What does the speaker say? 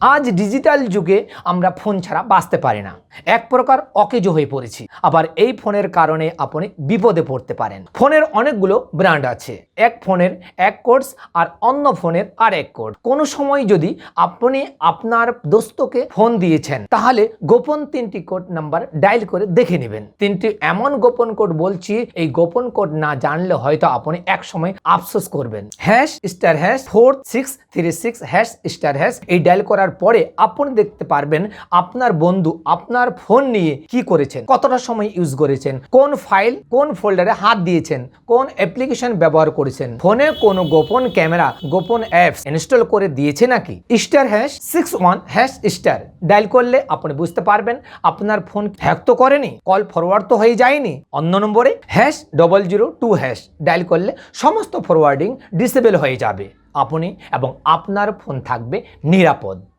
আজ ডিজিটাল যুগে আমরা ফোন ছাড়া বাঁচতে পারি না। এক প্রকার অকেজো হয়ে পড়েছি। আবার এই ফোনের কারণে আপনি বিপদে পড়তে পারেন। ফোনের অনেকগুলো ব্র্যান্ড আছে। এক ফোনের এক কোর্স আর অন্য ফোনের আর এক কোড কোনো সময় যদি আপনি আপনার দোস্তকে ফোন দিয়েছেন, তাহলে গোপন তিনটি কোড নাম্বার ডায়াল করে দেখে নেবেন। তিনটি এমন গোপন কোড বলছি, এই গোপন কোড না জানলে হয়তো আপনি এক সময় আফসোস করবেন। Hash star hash, four six three six hash star hash, এই ডায়াল করার পরে আপনি দেখতে পারবেন আপনার বন্ধু আপনার ফোন নিয়ে কি করেছেন, কতটা সময় ইউজ করেছেন, কোন ফাইল কোন ফোল্ডারে হাত দিয়েছেন, কোন অ্যাপ্লিকেশন ব্যবহার করেছেন, ফোনে কোনো গোপন ক্যামেরা, গোপন অ্যাপস ইনস্টল করে দিয়েছে নাকি? Star hash six one hash star dial করলে আপনি বুঝতে পারবেন আপনার ফোন হ্যাক তো করেনি কল ফরওয়ার্ড তো হয়ে যায়নি। অন্য নম্বরে hash double zero two hash dial করলে সমস্ত ফরওয়ার্ডিং ডিসেবল হয়ে যাবে। আপনি এবং আপনার ফোন থাকবে নিরাপদ।